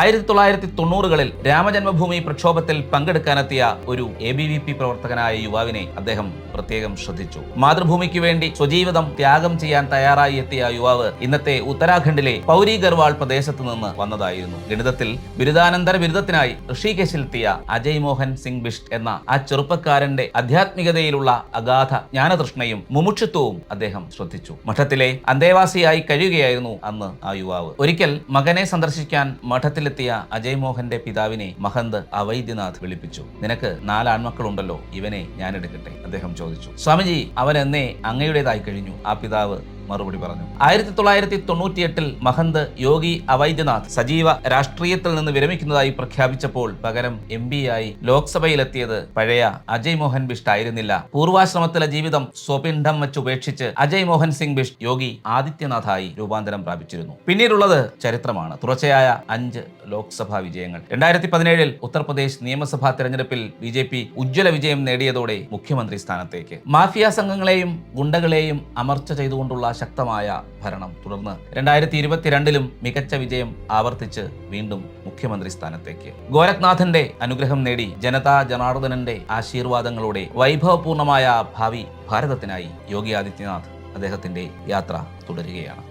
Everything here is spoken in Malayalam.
ആയിരത്തി തൊള്ളായിരത്തി തൊണ്ണൂറുകളിൽ രാമജന്മഭൂമി പ്രക്ഷോഭത്തിൽ പങ്കെടുക്കാനെത്തിയ ഒരു എ ബി വി പി പ്രവർത്തകനായ യുവാവിനെ അദ്ദേഹം പ്രത്യേകം ശ്രദ്ധിച്ചു. മാതൃഭൂമിക്ക് വേണ്ടി സ്വജീവിതം ത്യാഗം ചെയ്യാൻ തയ്യാറായി എത്തിയ യുവാവ് ഇന്നത്തെ ഉത്തരാഖണ്ഡിലെ പൗരി ഗർവാൾ പ്രദേശത്ത് നിന്ന് വന്നതായിരുന്നു. ഗണിതത്തിൽ ബിരുദാനന്തര ബിരുദത്തിനായി ഋഷികേശിലെത്തിയ അജയ് മോഹൻ സിംഗ് ബിഷ്ട് എന്ന ആ ചെറുപ്പക്കാരന്റെ ആധ്യാത്മികതയിലുള്ള അഗാധ ജ്ഞാനതൃഷ്ണയും മുമുക്ഷുത്വവും അദ്ദേഹം ശ്രദ്ധിച്ചു. മഠത്തിലെ അന്തേവാസിയായി കഴിയുകയായിരുന്നു അന്ന് ആ യുവാവ്. ഒരിക്കൽ മകനെ സന്ദർശിക്കാൻ മഠത്തിലെത്തിയ അജയ് മോഹന്റെ പിതാവിനെ മഹന്ത് അവൈദ്യനാഥ് വിളിപ്പിച്ചു. നിനക്ക് നാല് ആൺമക്കളുണ്ടല്ലോ ഇവനെ ഞാൻ എടുക്കട്ടെ? അദ്ദേഹം ചോദിച്ചു. സ്വാമിജി അവൻ എന്നേ അങ്ങയുടേതായി കഴിഞ്ഞു. ആ പിതാവ് മറുപടി പറഞ്ഞു. ആയിരത്തി തൊള്ളായിരത്തി തൊണ്ണൂറ്റിയെട്ടിൽ മഹന്ത് യോഗി അവൈദ്യനാഥ് സജീവ രാഷ്ട്രീയത്തിൽ നിന്ന് വിരമിക്കുന്നതായി പ്രഖ്യാപിച്ചപ്പോൾ പകരം എം ആയി ലോക്സഭയിലെത്തിയത് പഴയ അജയ് മോഹൻ ബിഷ്ട് ആയിരുന്നില്ല. പൂർവാശ്രമത്തിലെ ജീവിതം സ്വപിണ്ഡം വെച്ചുപേക്ഷിച്ച് അജയ് മോഹൻ സിംഗ് ബിഷ്ട് യോഗി ആദിത്യനാഥായി രൂപാന്തരം പ്രാപിച്ചിരുന്നു. പിന്നീടുള്ളത് ചരിത്രമാണ്. തുടർച്ചയായ അഞ്ച് ലോക്സഭാ വിജയങ്ങൾ. രണ്ടായിരത്തി പതിനേഴിൽ ഉത്തർപ്രദേശ് നിയമസഭാ തെരഞ്ഞെടുപ്പിൽ ബി ജെ പി ഉജ്ജ്വല വിജയം നേടിയതോടെ മുഖ്യമന്ത്രി സ്ഥാനത്തേക്ക്. മാഫിയ സംഘങ്ങളെയും ഗുണ്ടകളെയും അമർച്ച ചെയ്തുകൊണ്ടുള്ള ശക്തമായ ഭരണം തുടർന്ന് രണ്ടായിരത്തി ഇരുപത്തിരണ്ടിലും മികച്ച വിജയം ആവർത്തിച്ച് വീണ്ടും മുഖ്യമന്ത്രി സ്ഥാനത്തേക്ക്. ഗോരഖ്നാഥന്റെ അനുഗ്രഹം നേടി ജനതാ ജനാർദ്ദനന്റെ ആശീർവാദങ്ങളോടെ വൈഭവപൂർണമായ ഭാവി ഭാരതത്തിനായി യോഗി ആദിത്യനാഥ് അദ്ദേഹത്തിന്റെ യാത്ര തുടരുകയാണ്.